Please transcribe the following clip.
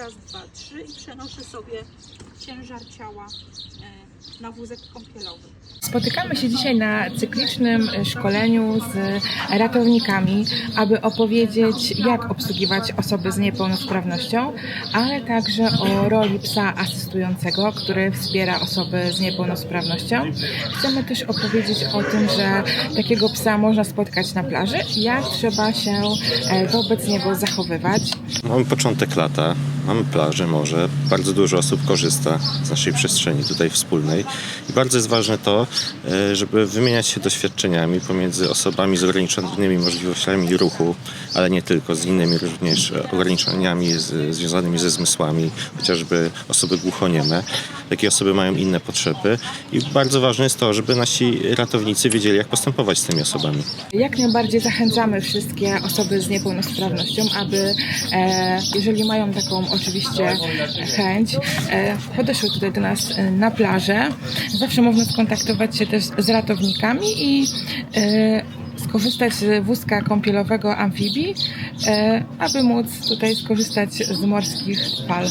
raz, dwa, trzy i przenoszę sobie ciężar ciała e, na wózek kąpielowy. Spotykamy się dzisiaj na cyklicznym e, szkoleniu z ratownikami, aby opowiedzieć, jak obsługiwać osoby z niepełnosprawnością, ale także o roli psa asystującego, który wspiera osoby z niepełnosprawnością. Chcemy też opowiedzieć o tym, że takiego psa można spotkać na plaży, jak trzeba się e, wobec niego zachowywać. Mamy początek lata, mamy plażę, morze. Bardzo dużo osób korzysta z naszej przestrzeni tutaj wspólnej. I bardzo jest ważne to, e, żeby wymieniać się doświadczeniami pomiędzy osobami z ograniczonymi możliwościami ruchu, ale nie tylko, z innymi również ograniczeniami z, związanymi ze zmysłami, chociażby osoby głuchonieme. Takie osoby mają inne potrzeby i bardzo ważne jest to, żeby nasi ratownicy wiedzieli, jak postępować z tymi osobami. Jak najbardziej zachęcamy wszystkie osoby z niepełnosprawnością, aby e, jeżeli mają taką oczywiście chęć, e, podeszły tutaj do nas e, na plażę. Zawsze można skontaktować się też z ratownikami i e, skorzystać z wózka kąpielowego amfibii, aby móc tutaj skorzystać z morskich fal.